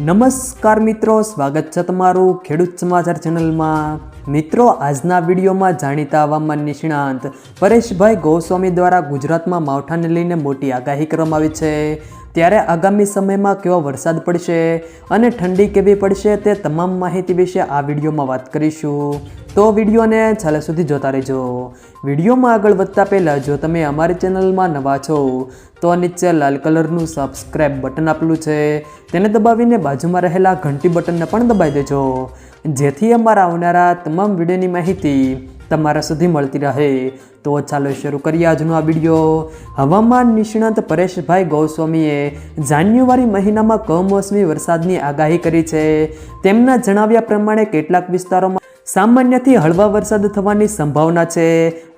નમસ્કાર મિત્રો, સ્વાગત છે તમારું ખેડૂત સમાચાર ચેનલમાં. મિત્રો, આજના વિડીયોમાં જાણીતા હવામાન નિષ્ણાંત પરેશભાઈ ગોસ્વામી દ્વારા ગુજરાતમાં માવઠાને લઈને મોટી આગાહી કરવામાં આવી છે. ત્યારે આગામી સમયમાં કેવો વરસાદ પડશે અને ઠંડી કેવી પડશે તે તમામ માહિતી વિશે આ વિડીયોમાં વાત કરીશું. તો વિડીયોને છેલ્લે સુધી જોતા રહેજો. વિડીયોમાં આગળ વધતા પહેલાં જો તમે અમારી ચેનલમાં નવા છો, તો નીચે લાલ કલરનું સબસ્ક્રાઈબ બટન આપેલું છે. તેને દબાવીને બાજુમાં રહેલા ઘંટી બટનને પણ દબાવી દેજો. જેથી અમારા આવનારા તમામ વિડીયોની માહિતી તમારા સુધી મળતી રહે. તો ચાલો શરૂ કરીએ આજનો આ વીડિયો. હવામાન નિષ્ણાત પરેશભાઈ ગોસ્વામીએ જાન્યુઆરી મહિનામાં કમોસમી વરસાદની આગાહી કરી છે. તેમના જણાવ્યા પ્રમાણે કેટલાક વિસ્તારોમાં સામાન્યથી હળવા વરસાદ થવાની સંભાવના છે.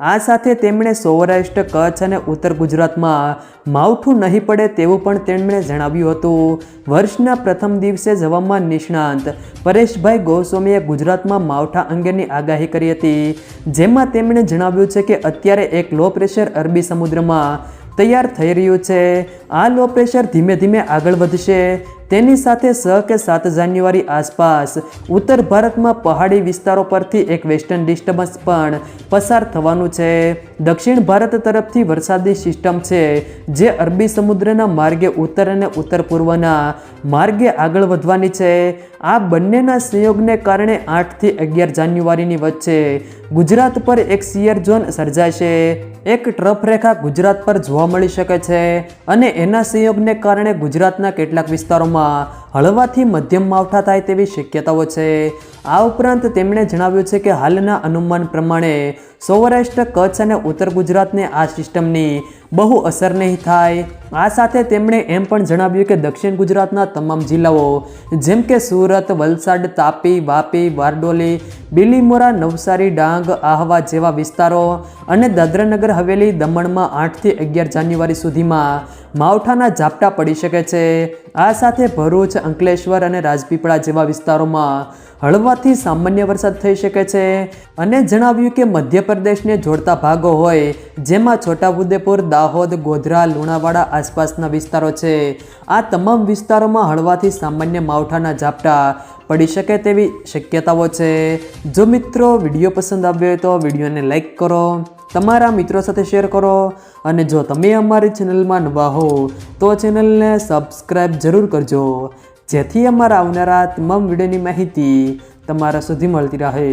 આ સાથે તેમણે સૌરાષ્ટ્ર, કચ્છ અને ઉત્તર ગુજરાતમાં માવઠું નહીં પડે તેવું પણ તેમણે જણાવ્યું હતું. વર્ષના પ્રથમ દિવસે જ નિષ્ણાંત પરેશભાઈ ગોસ્વામીએ ગુજરાતમાં માવઠા અંગેની આગાહી કરી હતી. જેમાં તેમણે જણાવ્યું છે કે અત્યારે એક લો પ્રેશર અરબી સમુદ્રમાં તૈયાર થઈ રહ્યું છે. આ લો પ્રેશર ધીમે ધીમે આગળ વધશે. તેની સાથે છ કે સાત જાન્યુઆરી આસપાસ ઉત્તર ભારતમાં પહાડી વિસ્તારો પરથી એક વેસ્ટર્ન ડિસ્ટર્બન્સ પણ પસાર થવાનું છે. દક્ષિણ ભારત તરફથી વરસાદી સિસ્ટમ છે, જે અરબી સમુદ્રના માર્ગે ઉત્તર અને ઉત્તર પૂર્વના માર્ગે આગળ વધવાની છે. આ બંનેના સંયોગને કારણે આઠથી અગિયાર જાન્યુઆરીની વચ્ચે ગુજરાત પર એક સિયર ઝોન સર્જાશે એક ટ્રફ રેખા ગુજરાત પર જોવા મળી શકે છે અને એના સંયોગને કારણે ગુજરાતના કેટલાક વિસ્તારોમાં હળવાથી મધ્યમ માવઠા થાય તેવી શક્યતાઓ છે. આ ઉપરાંત તેમણે જણાવ્યું છે કે હાલના અનુમાન પ્રમાણે સૌરાષ્ટ્ર, કચ્છ અને ઉત્તર ગુજરાતને આ સિસ્ટમની બહુ અસર નહીં થાય. આ સાથે તેમણે એમ પણ જણાવ્યું કે દક્ષિણ ગુજરાતના તમામ જિલ્લાઓ, જેમ કે સુરત, વલસાડ, તાપી, વાપી બારડોલી બિલીમોરા, નવસારી, ડાંગ, આહવા જેવા વિસ્તારો અને દાદરાનગર, હવેલી, દમણમાં આઠથી અગિયાર જાન્યુઆરી સુધીમાં માવઠાના ઝાપટા પડી શકે છે. આ સાથે ભરૂચ, અંકલેશ્વર અને રાજપીપળા જેવા વિસ્તારોમાં હળવાથી સામાન્ય વરસાદ થઈ શકે છે અને જણાવ્યું કે મધ્યપ્રદેશને જોડતા ભાગો હોય, જેમાં છોટાઉદેપુર, દાહોદ, ગોધરા, લુણાવાડા આસપાસના વિસ્તારો છે. આ તમામ વિસ્તારોમાં હળવાથી સામાન્ય માવઠાના ઝાપટા પડી શકે તેવી શક્યતાઓ છે. જો મિત્રો વીડિયો પસંદ આવ્યો હોય તો વિડીયોને લાઇક કરો, તમારા મિત્રો સાથે શેર કરો અને જો તમે અમારી ચેનલમાં નવા હો, તો ચેનલને સબસ્ક્રાઈબ જરૂર કરજો. જેથી અમારા આવનારા તમામ વિડીયોની માહિતી તમારા સુધી મળતી રહે.